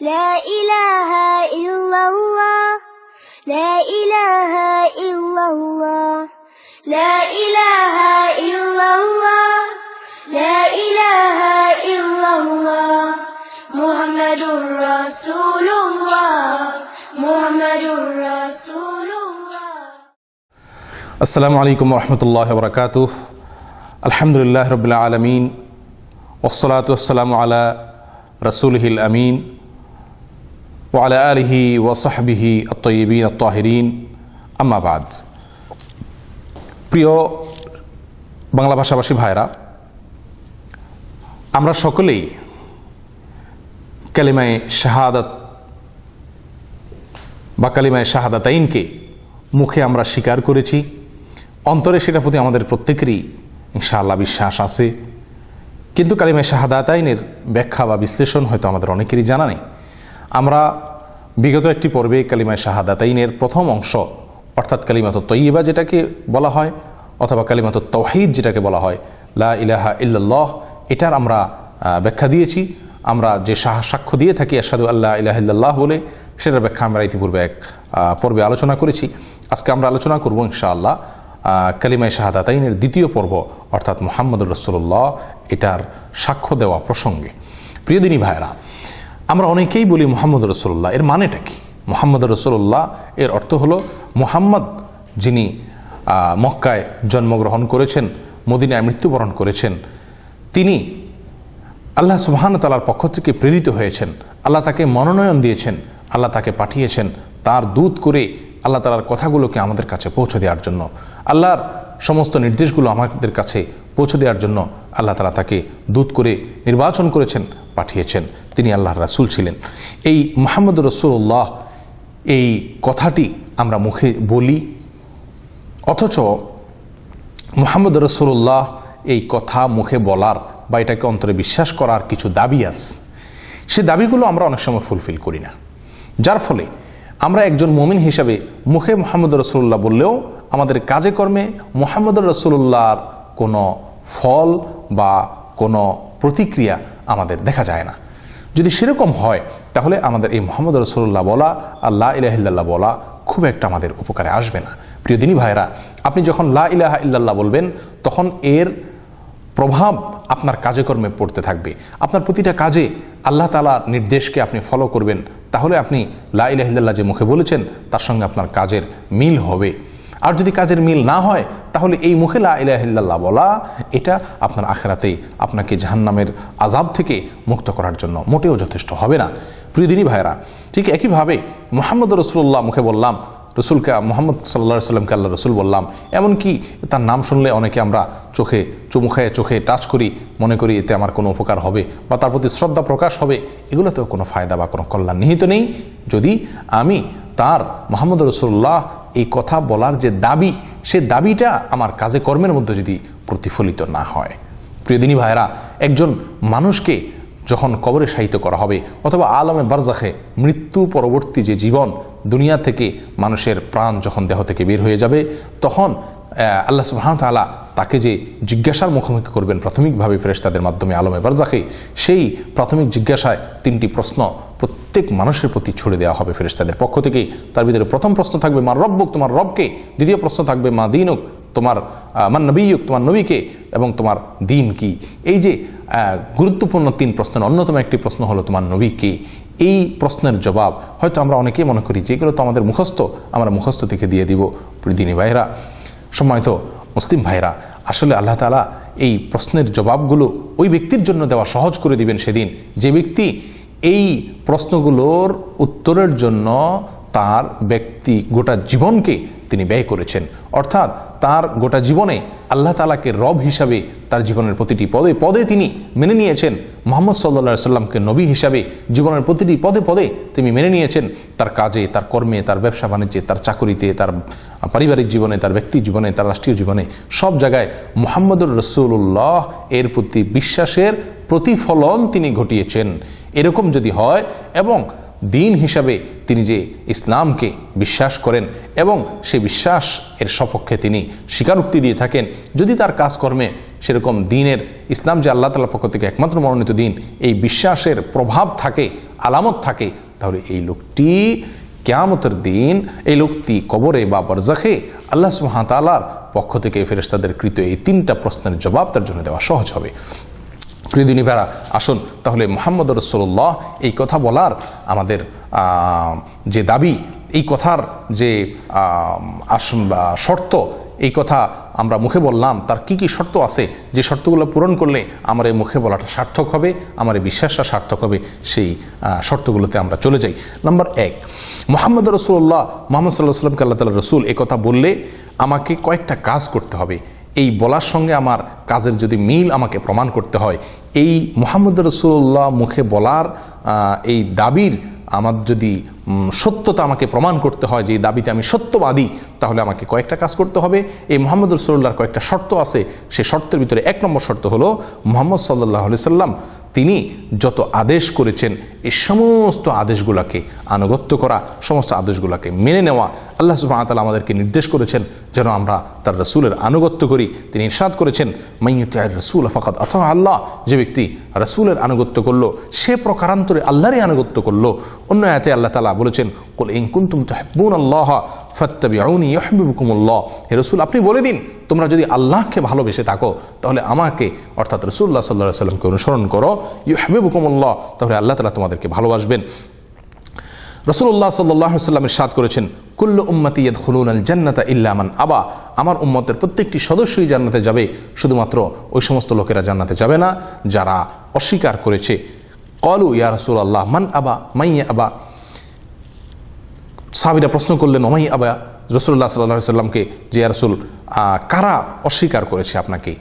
لا إله إلا الله. لا إله إلا الله. لا إله إلا الله. لا إله إلا الله. محمد رسول الله محمد رسول الله السلام عليكم ورحمة الله وبركاته. الحمد لله رب العالمين. والصلاة والسلام على رسوله الأمين. ওয়ালা আলহি ওসাহবিহি আত্মবিন আত্মাহিরিন আম্মাবাদ প্রিয় বাংলা ভাষাভাষী ভাইরা, আমরা সকলেই কালিমায় শাহাদাত বা কালিমায় শাহাদাতাইনকে মুখে আমরা স্বীকার করেছি। অন্তরে সেটার প্রতি আমাদের প্রত্যেকেরই ইনশাআল্লাহ বিশ্বাস আছে। কিন্তু কালিমায় শাহাদাতাইনের ব্যাখ্যা বা বিশ্লেষণ হয়তো আমাদের অনেকেরই জানা নেই। আমরা বিগত একটি পর্বে কালিমায় শাহাদাতাইনের প্রথম অংশ অর্থাৎ কালিমাত তৈবা যেটাকে বলা হয় অথবা কালিমাত তৌহিদ যেটাকে বলা হয় লা ইলাহা ইল্লাল্লাহ এটার আমরা ব্যাখ্যা দিয়েছি। আমরা যে সাক্ষ্য দিয়ে থাকি আসাদু আল্লাহ ইলাহ ইল্লাল্লাহ বলে সেটার ব্যাখ্যা আমরা ইতিপূর্বে এক পর্বে আলোচনা করেছি। আজকে আমরা আলোচনা করব ইনশাআল্লাহ আহ, কালিমায় শাহাদাতাইনের দ্বিতীয় পর্ব অর্থাৎ মোহাম্মদুর রসুল্লাহ এটার সাক্ষ্য দেওয়া প্রসঙ্গে। প্রিয়দিনী ভাইরা আমরা অনেকেই বলি মোহাম্মদ রসুল্লাহ এর মানেটা কি? মোহাম্মদ রসুল্লাহ এর অর্থ হলো মোহাম্মদ যিনি মক্কায় জন্মগ্রহণ করেছেন, মদিনায় মৃত্যুবরণ করেছেন, তিনি আল্লাহ সুবহান তালার পক্ষ থেকে প্রেরিত হয়েছেন, আল্লাহ তাকে মনোনয়ন দিয়েছেন, আল্লাহ তাকে পাঠিয়েছেন, তার দূত করে আল্লাহ তালার কথাগুলোকে আমাদের কাছে পৌঁছে দেওয়ার জন্য, আল্লাহর সমস্ত নির্দেশগুলো আমাদের কাছে পৌঁছে দেওয়ার জন্য আল্লাহ তালা তাকে দূত করে নির্বাচন করেছেন, পাঠিয়েছেন। তিনি আল্লাহর রাসুল ছিলেন। এই মোহাম্মদ রসুল্লাহ এই কথাটি আমরা মুখে বলি, অথচ মোহাম্মদ রসুল্লাহ এই কথা মুখে বলার বা এটাকে অন্তরে বিশ্বাস করার কিছু দাবি আছে। সে দাবিগুলো আমরা অনেক সময় ফুলফিল করি না। যার ফলে আমরা একজন মমিন হিসাবে মুখে মোহাম্মদ রসুল্লাহ বললেও আমাদের কাজে কর্মে মোহাম্মদ রসুল্লাহর কোনো ফল বা কোনো প্রতিক্রিয়া আমাদের দেখা যায় না। যদি সেরকম হয়, তাহলে আমাদের এই মোহাম্মদ রসুল্লাহ বলা আল্লাহ ইলাহিল্লাহ বলা খুব একটা আমাদের উপকারে আসবে না। প্রিয় দিনী ভাইরা আপনি যখন লা ইলাহা ইল্লাল্লাহ বলবেন, তখন এর প্রভাব আপনার কাজেকর্মে পড়তে থাকবে। আপনার প্রতিটা কাজে আল্লাহ তালা নির্দেশকে আপনি ফলো করবেন। তাহলে আপনি লা ইলাহিল্লাহ যে মুখে বলেছেন, তার সঙ্গে আপনার কাজের মিল হবে। আর যদি কাজের মিল না হয়, তাহলে এই মুখে লা ইলাহিল্লাহ বলা, এটা আপনার আখেরাতেই আপনাকে জাহান্নামের আজাব থেকে মুক্ত করার জন্য মোটেও যথেষ্ট হবে না। প্রিয়দিনী ভাইরা ঠিক একইভাবে মোহাম্মদ রসুল্লাহ মুখে বললাম, রসুলকে, মোহাম্মদ সাল্লা সাল্লামকে আল্লাহ রসুল বললাম, এমনকি তার নাম শুনলে অনেকে আমরা চোখে, চুমু খেয়ে, চোখে টাচ করি, মনে করি এতে আমার কোনো উপকার হবে বা তার প্রতি শ্রদ্ধা প্রকাশ হবে, এগুলোতেও কোনো ফায়দা বা কোনো কল্যাণ নিহিত নেই। যদি আমি তার মোহাম্মদ রসুল্লাহ এই কথা বলার যে দাবি, সে দাবিটা আমার কাজে কর্মের মধ্যে যদি প্রতিফলিত না হয়। প্রিয়দিনী ভাইরা একজন মানুষকে যখন কবরে শায়িত করা হবে, অথবা আলমে বারজাখে মৃত্যু পরবর্তী যে জীবন দুনিয়া থেকে মানুষের প্রাণ যখন দেহ থেকে বের হয়ে যাবে, তখন আল্লাহ সুবহান তাআলা তাকে যে জিজ্ঞাসার মুখোমুখি করবেন প্রাথমিকভাবে ফেরেশতাদের মাধ্যমে আলমে বারজাখে সেই প্রাথমিক জিজ্ঞাসায় তিনটি প্রশ্ন প্রত্যেক মানুষের প্রতি ছুড়ে দেওয়া হবে ফেরেশতাদের পক্ষ থেকে তার ভিতরে প্রথম প্রশ্ন থাকবে মা রব্বুক, তোমার রবকে? দ্বিতীয় প্রশ্ন থাকবে, মা দিনুক, তোমার মান নবীয়ুক, তোমার নবীকে এবং তোমার দিন কি? এই যে গুরুত্বপূর্ণ তিন প্রশ্নের অন্যতম একটি প্রশ্ন হলো, তোমার নবী কে? এই প্রশ্নের জবাব হয়তো আমরা অনেকেই মনে করি যেগুলো তো আমাদের মুখস্থ, আমরা মুখস্থ থেকে দিয়ে দিব। দিনী ভাইরা সময়ত মুসলিম ভাইরা আসলে আল্লাহ তালা এই প্রশ্নের জবাবগুলো ওই ব্যক্তির জন্য দেওয়া সহজ করে দিবেন সেদিন। যে ব্যক্তি এই প্রশ্নগুলোর উত্তরের জন্য তার ব্যক্তি গোটা জীবনকে তিনি ব্যয় করেছেন। অর্থাৎ তার গোটা জীবনে আল্লাহ তালাকে রব হিসাবে তার জীবনের প্রতিটি পদে পদে তিনি মেনে নিয়েছেন। মোহাম্মদ সাল্লা সাল্লামকে নবী হিসাবে জীবনের প্রতিটি পদে পদে তিনি মেনে নিয়েছেন। তার কাজে, তার কর্মে, তার ব্যবসা বাণিজ্যে, তার চাকরিতে, তার পারিবারিক জীবনে, তার ব্যক্তি জীবনে, তার রাষ্ট্রীয় জীবনে সব জায়গায় মোহাম্মদুর রসুল্লাহ এর প্রতি বিশ্বাসের প্রতিফলন তিনি ঘটিয়েছেন। এরকম যদি হয় এবং দিন হিসাবে তিনি যে ইসলামকে বিশ্বাস করেন এবং সে বিশ্বাস এর সপক্ষে তিনি স্বীকারোক্তি দিয়ে থাকেন, যদি তার কাজকর্মে সেরকম দিনের ইসলাম যে আল্লাহ তালার পক্ষ থেকে একমাত্র মনোনীত দিন, এই বিশ্বাসের প্রভাব থাকে, আলামত থাকে, তাহলে এই লোকটি কেয়ামতের দিন, এই লোকটি কবরে বা বরজাখে আল্লাহ সুহাতালার পক্ষ থেকে ফেরেস্তাদের কৃত এই তিনটা প্রশ্নের জবাব তার জন্য দেওয়া সহজ হবে। প্রিয় দিনী ভাড়া আসুন তাহলে মোহাম্মদ রসোল্লাহ এই কথা বলার আমাদের যে দাবি, এই কথার যে শর্ত, এই কথা আমরা মুখে বললাম, তার কি কি শর্ত আছে? যে শর্তগুলো পূরণ করলে আমার এই মুখে বলাটা সার্থক হবে, আমার এই বিশ্বাসটা সার্থক হবে, সেই শর্তগুলোতে আমরা চলে যাই। নাম্বার এক, মোহাম্মদ রসুল্লাহ মোহাম্মদ সাল্লাহ সাল্লামকে আল্লাহ তালা রসুল কথা বললে আমাকে কয়েকটা কাজ করতে হবে। এই বলার সঙ্গে আমার কাজের যদি মিল আমাকে প্রমাণ করতে হয়, এই মোহাম্মদ রসুল্লাহ মুখে বলার এই দাবির আমার যদি সত্যতা আমাকে প্রমাণ করতে হয় যে এই দাবিতে আমি সত্যবাদী, তাহলে আমাকে কয়েকটা কাজ করতে হবে। এই মোহাম্মদ রসুল্লাহর কয়েকটা শর্ত আছে। সেই শর্তের ভিতরে এক নম্বর শর্ত হলো, মোহাম্মদ সাল্লাহ সাল্লাম তিনি যত আদেশ করেছেন এই সমস্ত আদেশগুলোকে আনুগত্য করা, সমস্ত আদেশগুলোকে মেনে নেওয়া, আল্লাহ সুবাহতাল আমাদেরকে নির্দেশ করেছেন যেন আমরা তার রসুলের আনুগত্য করি। তিনি ইরশাদ করেছেন মাইয়ুত রসুল আফাকাত অথবা আল্লাহ। যে ব্যক্তি রসুলের আনুগত্য করল, সে প্রকারান্তরে আল্লাহরই আনুগত্য করল। অন্য আয়াতে আল্লাহ তালা বলেছেন, কুল ইন কুনতুম তুহিব্বুন আল্লাহ ফাত্তাবিউনি ইউহিব্বুকুমুল্লাহ। হে রসুল, আপনি বলে দিন, তোমরা যদি আল্লাহকে ভালোবেসে থাকো, তাহলে আমাকে, অর্থাৎ রসুল্লাহ সাল্লাহ সাল্লামকে অনুসরণ করো ইউ হাবিবুকুমুল্লাহ তাহলে আল্লাহ তালা তোমাদেরকে ভালোবাসবেন। রসুল্লাহ সাল্লাহ সাল্লামের সাদ করেছেন কুল্লু উম্মতি খুলুন আল জান্নাতা ইল্লামান আবা। আমার উম্মতের প্রত্যেকটি সদস্যই জান্নাতে যাবে, শুধুমাত্র ওই সমস্ত লোকেরা জান্নাতে যাবে না, যারা অস্বীকার করেছে। কলু ইয়া রসুল আল্লাহ মান আবা মাইয়া আবা। সাহাবিরা প্রশ্ন করলেন ওমাই আবা রসুল্লাহ সাল্লাহ সাল্লামকে যে রসুল কারা অস্বীকার করেছে আপনাকে?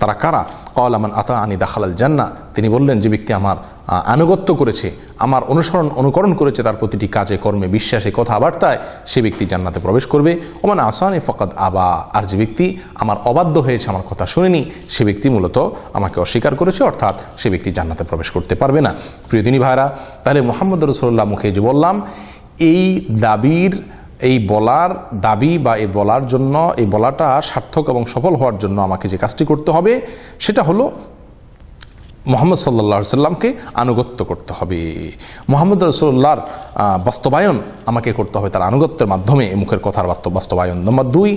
তারা কারা? কল আমান আতা আনি দাখালাল জান্না তিনি বললেন, যে ব্যক্তি আমার আনুগত্য করেছে, আমার অনুসরণ, অনুকরণ করেছে তার প্রতিটি কাজে, কর্মে, বিশ্বাসে, কথাবার্তায় সে ব্যক্তি জান্নাতে প্রবেশ করবে। ওমান আসানে ফকাত আবা, আর যে ব্যক্তি আমার অবাধ্য হয়েছে, আমার কথা শুনেনি, সে ব্যক্তি মূলত আমাকে অস্বীকার করেছে, অর্থাৎ সে ব্যক্তি জান্নাতে প্রবেশ করতে পারবে না। প্রিয় দিনী ভাইরা তাহলে মোহাম্মদ রসুল্লাহ মুখে যে বললাম, এই দাবির, এই বলার দাবি বা এই বলার জন্য, এই বলাটা সার্থক এবং সফল হওয়ার জন্য আমাকে যে কাজটি করতে হবে, সেটা হলো মোহাম্মদ সাল্লাহ সাল্লামকে আনুগত্য করতে হবে। মোহাম্মদ রসোল্লার বাস্তবায়ন আমাকে করতে হবে তার আনুগত্যের মাধ্যমে মুখের কথার বাস্তব বাস্তবায়ন। নম্বর দুই,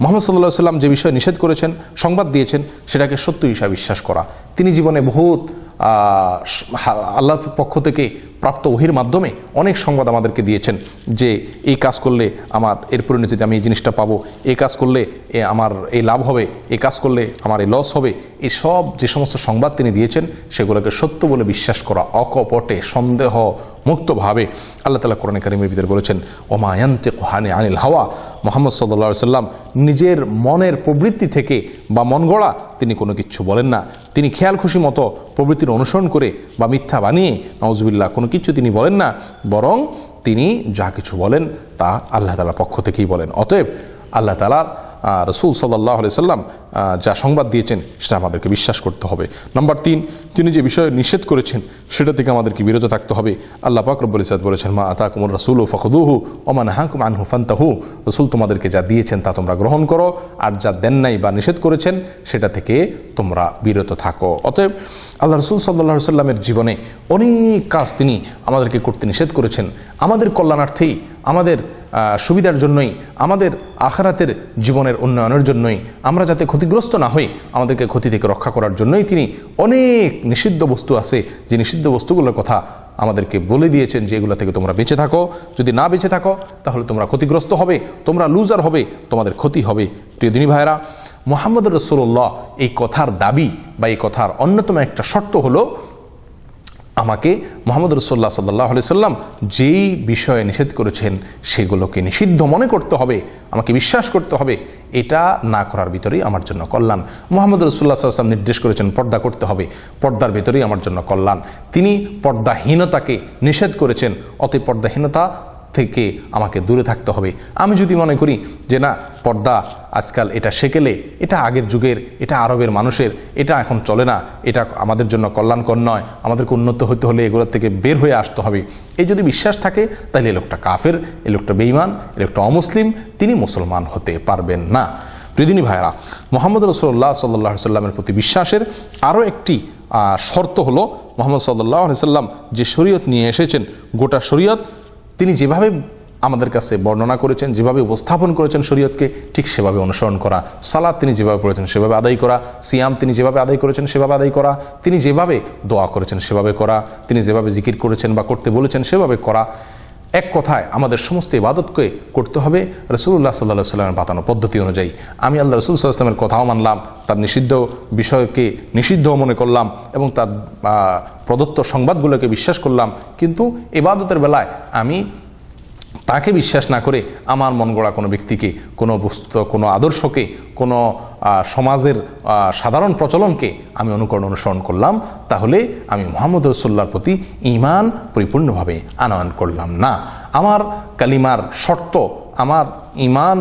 মোহাম্মদ সাল্লাহ সাল্লাম যে বিষয়ে নিষেধ করেছেন, সংবাদ দিয়েছেন, সেটাকে সত্য হিসাবে বিশ্বাস করা। তিনি জীবনে বহুত আল্লাহর পক্ষ থেকে প্রাপ্ত ওহির মাধ্যমে অনেক সংবাদ আমাদেরকে দিয়েছেন যে এই কাজ করলে আমার, এর পরিণতিতে আমি এই জিনিসটা পাবো, এই কাজ করলে এ আমার এই লাভ হবে, এই কাজ করলে আমার এই লস হবে। এই সব যে সমস্ত সংবাদ তিনি দিয়েছেন, সেগুলোকে সত্য বলে বিশ্বাস করা অকপটে, সন্দেহ মুক্তভাবে আল্লাহ তালা কোরআন কারিমের ভিতরে বলেছেন ওমায়ান্তে কোহানে আনিল হাওয়া মোহাম্মদ সাল্লা সাল্লাম নিজের মনের প্রবৃত্তি থেকে বা মন গড়া তিনি কোনো কিছু বলেন না। তিনি খেয়াল খুশি মতো প্রবৃত্তির অনুসরণ করে বা মিথ্যা বানিয়ে নজবিল্লাহ কোনো কিছু তিনি বলেন না, বরং তিনি যা কিছু বলেন তা আল্লাহ তালার পক্ষ থেকেই বলেন। অতএব আল্লাহ তালার রসুল সাল্লাহ সাল্লাম যা সংবাদ দিয়েছেন, সেটা আমাদেরকে বিশ্বাস করতে হবে। নম্বর তিন, তিনি যে বিষয়ে নিষেধ করেছেন, সেটা থেকে আমাদেরকে বিরত থাকতে হবে। আল্লাহ পাক রব্বুল ইসাদ বলেছেন, মা আতা কুমুর রসুল ও ফখদুহু ওমান হাকুম আনহু ফান্তাহু। রসুল তোমাদেরকে যা দিয়েছেন, তা তোমরা গ্রহণ করো, আর যা দেন নাই বা নিষেধ করেছেন, সেটা থেকে তোমরা বিরত থাকো। অতএব আল্লাহ রসুল সাল্লাহ সাল্লামের জীবনে অনেক কাজ তিনি আমাদেরকে করতে নিষেধ করেছেন। আমাদের কল্যাণার্থেই, আমাদের সুবিধার জন্যই, আমাদের আখারাতের জীবনের উন্নয়নের জন্যই, আমরা যাতে ক্ষতিগ্রস্ত না হই, আমাদেরকে ক্ষতি থেকে রক্ষা করার জন্যই তিনি অনেক নিষিদ্ধ বস্তু আছে। যে নিষিদ্ধ বস্তুগুলোর কথা আমাদেরকে বলে দিয়েছেন যে এগুলো থেকে তোমরা বেঁচে থাকো। যদি না বেঁচে থাকো, তাহলে তোমরা ক্ষতিগ্রস্ত হবে, তোমরা লুজার হবে, তোমাদের ক্ষতি হবে। প্রিয় দিনী ভাইরা মোহাম্মদ রসুল্লাহ এই কথার দাবি বা এই কথার অন্যতম একটা শর্ত হলো আমাকে মোহাম্মদ রসোল্লা সাল্লাহ সাল্লাম যেই বিষয়ে নিষেধ করেছেন সেগুলোকে নিষিদ্ধ মনে করতে হবে, আমাকে বিশ্বাস করতে হবে, এটা না করার ভিতরেই আমার জন্য কল্যাণ। মোহাম্মদ রসুল্লাহ সাল্লাম নির্দেশ করেছেন পর্দা করতে হবে, পর্দার ভেতরেই আমার জন্য কল্যাণ। তিনি পর্দাহীনতাকে নিষেধ করেছেন অতি পর্দাহীনতা থেকে আমাকে দূরে থাকতে হবে। আমি যদি মনে করি যে না, পর্দা আজকাল এটা সেকেলে, এটা আগের যুগের, এটা আরবের মানুষের, এটা এখন চলে না, এটা আমাদের জন্য কল্যাণকর নয়, আমাদেরকে উন্নত হতে হলে এগুলোর থেকে বের হয়ে আসতে হবে। এই যদি বিশ্বাস থাকে, তাহলে এ লোকটা কাফের এ লোকটা বেইমান এ লোকটা অমুসলিম, তিনি মুসলমান হতে পারবেন না। প্রিদিনী ভাইরা মোহাম্মদ রসুল্লাহ সাল্লাহ সাল্লামের প্রতি বিশ্বাসের আরও একটি শর্ত হলো, মোহাম্মদ সাল্লাহ সাল্লাম যে শরীয়ত নিয়ে এসেছেন, গোটা শরীয়ত তিনি যেভাবে আমাদের কাছে বর্ণনা করেছেন, যেভাবে উপস্থাপন করেছেন শরীয়তকে, ঠিক সেভাবে অনুসরণ করা সালাদ তিনি যেভাবে পড়েছেন সেভাবে আদায় করা, সিয়াম তিনি যেভাবে আদায় করেছেন সেভাবে আদায় করা, তিনি যেভাবে দোয়া করেছেন সেভাবে করা, তিনি যেভাবে জিকির করেছেন বা করতে বলেছেন সেভাবে করা। এক কথায় আমাদের সমস্ত ইবাদতকে করতে হবে রসুল্লাহ সাল্লাহ সাল্লামের বাতানো পদ্ধতি অনুযায়ী। আমি আল্লাহ রসুল সাল্লাহামের কথাও মানলাম, তার নিষিদ্ধ বিষয়কে নিষিদ্ধ মনে করলাম এবং তার প্রদত্ত সংবাদগুলোকে বিশ্বাস করলাম। কিন্তু ইবাদতের বেলায় আমি তাকে বিশ্বাস না করে আমার মন গড়া কোনো ব্যক্তিকে, কোনো বস্তু কোনো আদর্শকে, কোনো সমাজের সাধারণ প্রচলনকে আমি অনুকরণ অনুসরণ করলাম, তাহলে আমি মোহাম্মদ রসুল্লার প্রতি ইমান পরিপূর্ণভাবে আনয়ন করলাম না। আমার কালিমার শর্ত, আমার ইমান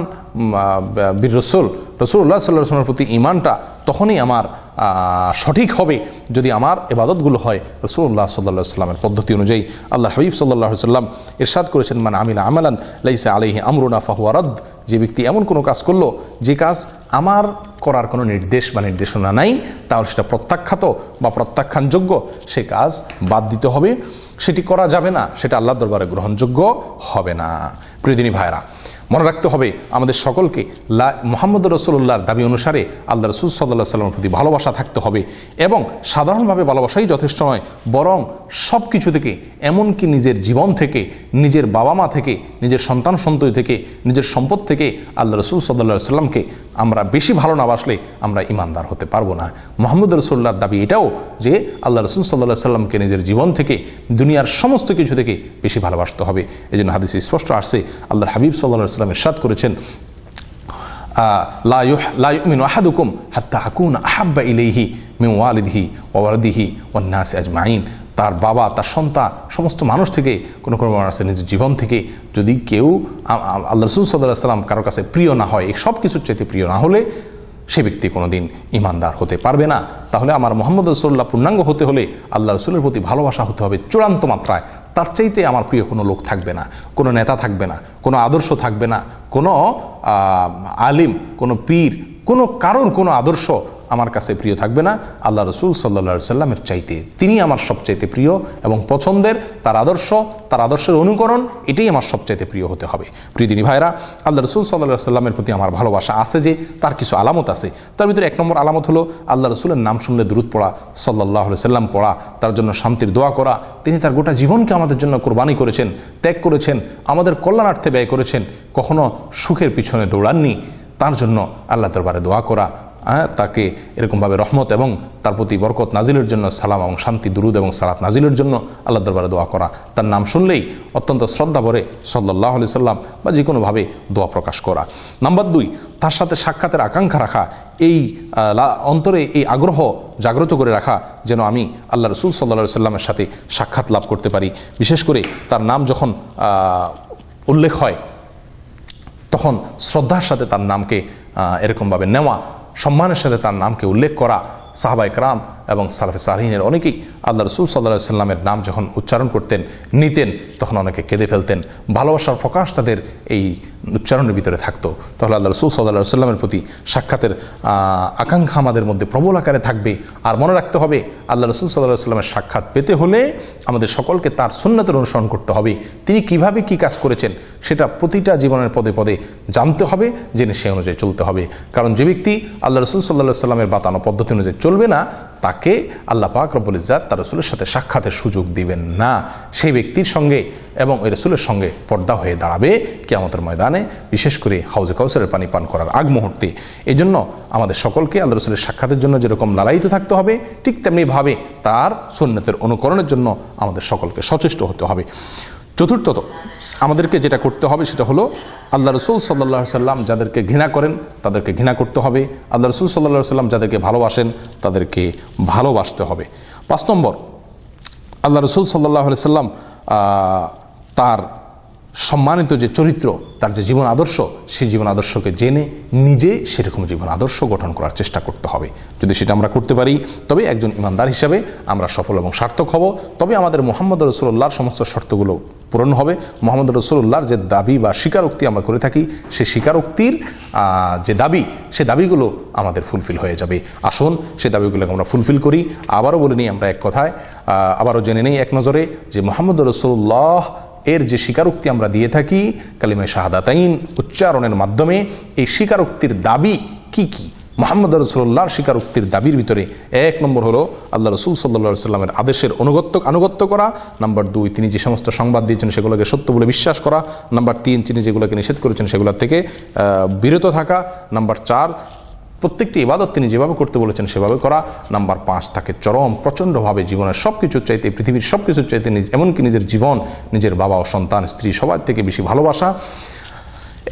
বীর রসুল, রসুল্লাহ সাল্লাহ রসুলের প্রতি ইমানটা তখনই আমার সঠিক হবে যদি আমার এবাদতগুলো হয়। রসুল্লাহ সাল্লাহ সাল্লামের পদ্ধতি অনুযায়ী আল্লাহ হাবিব সাল্লাহ সাল্লাম ইরশাদ করেছেন মানে আমিলা আমালান লাইসা আলাইহি আমরুনা ফাহুয়ারদ যে ব্যক্তি এমন কোনো কাজ করল, যে কাজ আমার করার কোনো নির্দেশ বা নির্দেশনা নাই, তাহলে সেটা প্রত্যাখ্যাত বা প্রত্যাখ্যানযোগ্য, সে কাজ বাদ দিতে হবে। সেটি করা যাবে না, সেটা আল্লাহ দরবারে গ্রহণযোগ্য হবে না। প্রিয়দিনী ভাইরা মনে রাখতে হবে, আমাদের সকলকে লা, মোহাম্মদ রসুল্লাহর দাবি অনুসারে আল্লাহ রসুল সাল্লাহ সাল্লামের প্রতি ভালোবাসা থাকতে হবে এবং সাধারণভাবে ভালোবাসাই যথেষ্ট নয়, বরং সব কিছু থেকে, এমনকি নিজের জীবন থেকে, নিজের বাবা মা থেকে, নিজের সন্তান সন্ততি থেকে, নিজের সম্পদ থেকে আল্লাহ রসুল সাল্লাহ সাল্লামকে আমরা বেশি ভালো না বাসলে আমরা ইমানদার হতে পারব না। মোহাম্মদ রসুল্লাহর দাবি এটাও যে আল্লাহ রসুল সাল্লাহ সাল্লামকে নিজের জীবন থেকে, দুনিয়ার সমস্ত কিছু থেকে বেশি ভালোবাসতে হবে। এই জন্য হাদিসে স্পষ্ট আসছে, আল্লাহর হাবিব সাল্লাহ সাল্লাম ইরশাদ করেছেন লাইমিন আহাদুকুম হাত্তা হাকুন আহাব্বা ইলেহি মিন ওয়ালিদিহি ওয়া ওয়ালাদিহি ওয়ান নাসি আজমাইন। তার বাবা, তার সন্তান, সমস্ত মানুষ থেকে, কোনো কোনো আছে নিজের জীবন থেকে, যদি কেউ আল্লাহ রসুল সাল্লাহ সাল্লাম কারও কাছে প্রিয় না হয়, এই সব কিছুর চাইতে প্রিয় না হলে সে ব্যক্তি কোনোদিন ইমানদার হতে পারবে না। তাহলে আমার মোহাম্মদ রসুল্লাহ পূর্ণাঙ্গ হতে হলে আল্লাহ রসুলের প্রতি ভালোবাসা হতে হবে চূড়ান্ত মাত্রায়। তার চাইতে আমার প্রিয় কোনো লোক থাকবে না, কোনো নেতা থাকবে না, কোনো আদর্শ থাকবে না, কোনো আলিম, কোনো পীর, কোনো কারোর কোনো আদর্শ আমার কাছে প্রিয় থাকবে না, আল্লাহ রসুল সাল্লা সাল্লামের চাইতে। তিনি আমার সবচাইতে প্রিয় এবং পছন্দের, তার আদর্শ, তার আদর্শের অনুকরণ, এটাই আমার সবচাইতে প্রিয় হতে হবে। প্রিয়দিনী ভাইরা আল্লাহ রসুল সাল্লাহ সাল্লামের প্রতি আমার ভালোবাসা আছে যে, তার কিছু আলামত আছে। তার ভিতরে এক নম্বর আলামত হলো, আল্লাহ রসুলের নাম শুনলে দূরত পড়া সাল্লাহ সাল্লাম পড়া, তার জন্য শান্তির দোয়া করা, তিনি তার গোটা জীবনকে আমাদের জন্য কোরবানি করেছেন, ত্যাগ করেছেন, আমাদের কল্যাণার্থে ব্যয় করেছেন, কখনো সুখের পিছনে দৌড়াননি, তার জন্য আল্লাহ দরবারে দোয়া করা তাকে এরকমভাবে রহমত এবং তার প্রতি বরকত নাজিলের জন্য সালাম এবং শান্তি, দুরুদ এবং সালাত নাজিলের জন্য আল্লাহ দরবারে দোয়া করা। তার নাম শুনলেই অত্যন্ত শ্রদ্ধা ভরে সাল্লাহ আলি সাল্লাম বা যে কোনোভাবে দোয়া প্রকাশ করা। নাম্বার দুই, তার সাথে সাক্ষাতের আকাঙ্ক্ষা রাখা, এই অন্তরে এই আগ্রহ জাগ্রত করে রাখা যেন আমি আল্লাহ রসুল সাল্লা সাল্লামের সাথে সাক্ষাৎ লাভ করতে পারি। বিশেষ করে তার নাম যখন উল্লেখ হয়, তখন শ্রদ্ধার সাথে তার নামকে এরকমভাবে নেওয়া সম্মানের সাথে তার নামকে উল্লেখ করা সাহাবা ইকরাম এবং সালফে সালহিনের অনেকেই আল্লাহ রসুল সাল্লাহ সাল্লামের নাম যখন উচ্চারণ করতেন, নিতেন, তখন অনেকে কেঁদে ফেলতেন। ভালোবাসার প্রকাশ তাদের এই উচ্চারণের ভিতরে থাকতো, তাহলে আল্লাহ রসুল সাল্লাহ সাল্লামের প্রতি সাক্ষাতের আকাঙ্ক্ষা আমাদের মধ্যে প্রবল আকারে থাকবে। আর মনে রাখতে হবে, আল্লাহ রসুল সাল্লাহ সাল্লামের সাক্ষাৎ পেতে হলে আমাদের সকলকে তার সুন্নতের অনুসরণ করতে হবে। তিনি কীভাবে কি কাজ করেছেন, সেটা প্রতিটা জীবনের পদে পদে জানতে হবে, জেনে সে অনুযায়ী চলতে হবে। কারণ যে ব্যক্তি আল্লাহ রসুল সাল্লাহ সাল্লামের বাতানো পদ্ধতি অনুযায়ী চলবে না তাকে আল্লাহ পাক রব্বুল ইজাত তার রসুলের সাথে সাক্ষাতের সুযোগ দিবেন না। সেই ব্যক্তির সঙ্গে এবং ওই রসুলের সঙ্গে পর্দা হয়ে দাঁড়াবে কেয়ামতের ময়দানে, বিশেষ করে হাউজে কাউসারের পানি পান করার আগ মুহূর্তে। এই জন্য আমাদের সকলকে আল্লাহ রসুলের সাক্ষাতের জন্য যেরকম লালায়িত থাকতে হবে, ঠিক তেমনিভাবে তার সুন্নতের অনুকরণের জন্য আমাদের সকলকে সচেষ্ট হতে হবে। চতুর্থত আমাদেরকে যেটা করতে হবে সেটা হলো আল্লাহ রসুল সাল্লাহ সাল্লাম যাদেরকে ঘৃণা করেন, তাদেরকে ঘৃণা করতে হবে। আল্লাহ রসুল সাল্লাহ সাল্লাম যাদেরকে ভালোবাসেন, তাদেরকে ভালোবাসতে হবে। পাঁচ নম্বর, আল্লাহ রসুল সাল্লাহ সাল্লাম তার সম্মানিত যে চরিত্র, তার যে জীবন আদর্শ, সেই জীবন আদর্শকে জেনে নিজে সেরকম জীবন আদর্শ গঠন করার চেষ্টা করতে হবে। যদি সেটা আমরা করতে পারি, তবে একজন ইমানদার হিসাবে আমরা সফল এবং সার্থক হব। তবে আমাদের মোহাম্মদ রসুল্লাহর সমস্ত শর্তগুলো পূরণ হবে। মোহাম্মদ রসুল্লাহর যে দাবি বা স্বীকারোক্তি আমরা করে থাকি, সে স্বীকারোক্তির যে দাবি, সে দাবিগুলো আমাদের ফুলফিল হয়ে যাবে। আসুন, সে দাবিগুলোকে আমরা ফুলফিল করি। আবারও বলে নিই আমরা এক কথায় আবারও জেনে নেই এক নজরে যে মোহাম্মদ রসুল্লাহ এর যে স্বীকারোক্তি আমরা দিয়ে থাকি কালিমায় শাহাদাতাইন উচ্চারণের মাধ্যমে, এই স্বীকারোক্তির দাবি কি কি? মোহাম্মদ রসুল্লাহর স্বীকারোক্তির দাবির ভিতরে এক নম্বর হলো আল্লাহ রসুল সাল্লা সাল্লামের আদেশের অনুগত্য, আনুগত্য করা। নাম্বার দুই, তিনি যে সমস্ত সংবাদ দিয়েছেন সেগুলোকে সত্য বলে বিশ্বাস করা। নাম্বার তিন, তিনি যেগুলোকে নিষেধ করেছেন সেগুলোর থেকে বিরত থাকা। নাম্বার চার, প্রত্যেকটি ইবাদত তিনি যেভাবে করতে বলেছেন সেভাবে করা। নাম্বার পাঁচ, তাকে চরম, প্রচণ্ডভাবে জীবনের সব কিছুর চাইতে, পৃথিবীর সব কিছুর চাইতে এমনকি নিজের জীবন, নিজের বাবা ও সন্তান, স্ত্রী, সবার থেকে বেশি ভালোবাসা।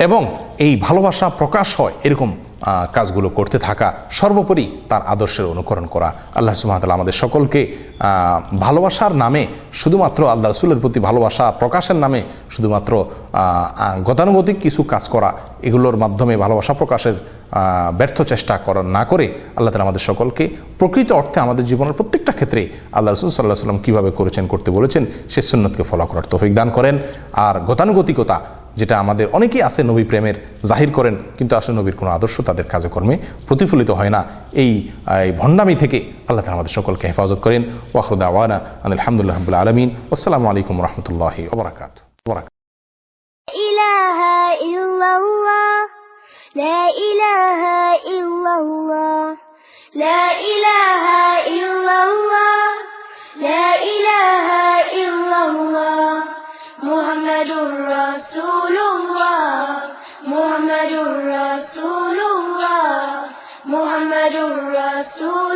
এবং এই ভালোবাসা প্রকাশ হয় এরকম কাজগুলো করতে থাকা সর্বোপরি তার আদর্শের অনুকরণ করা। আল্লাহ সুমাতাল আমাদের সকলকে ভালোবাসার নামে শুধুমাত্র আল্লাহ রসুলের প্রতি ভালোবাসা প্রকাশের নামে শুধুমাত্র গতানুগতিক কিছু কাজ করা, এগুলোর মাধ্যমে ভালোবাসা প্রকাশের ব্যর্থ চেষ্টা করা না করে আল্লাহ তালা আমাদের সকলকে প্রকৃত অর্থে আমাদের জীবনের প্রত্যেকটা ক্ষেত্রে আল্লাহ রসুল সাল্লাহ সাল্লাম কীভাবে করেছেন করতে বলেছেন, সে সুন্নতকে ফলো করার তৌফিক দান করেন। আর গতানুগতিকতা যেটা আমাদের অনেকেই আছে নবী প্রেমের জাহির করেন কিন্তু আসলে নবীর কোনো আদর্শ তাদের কাজে কর্মে প্রতিফলিত হয় না এই এই ভণ্ডামি থেকে আল্লাহ তালা আমাদের সকলকে হেফাজত করেন ওয়াহরুদা আওয়ানা আলহামদুলিল্লাহ রবিল আলমিন আসসালামু আলাইকুম রহমতুল্লাহি ওবরাকাত ওবরাকাত إله إلا الله لا إله إلا الله لا إله إلا الله لا إله إلا الله محمد رسول محمد رسول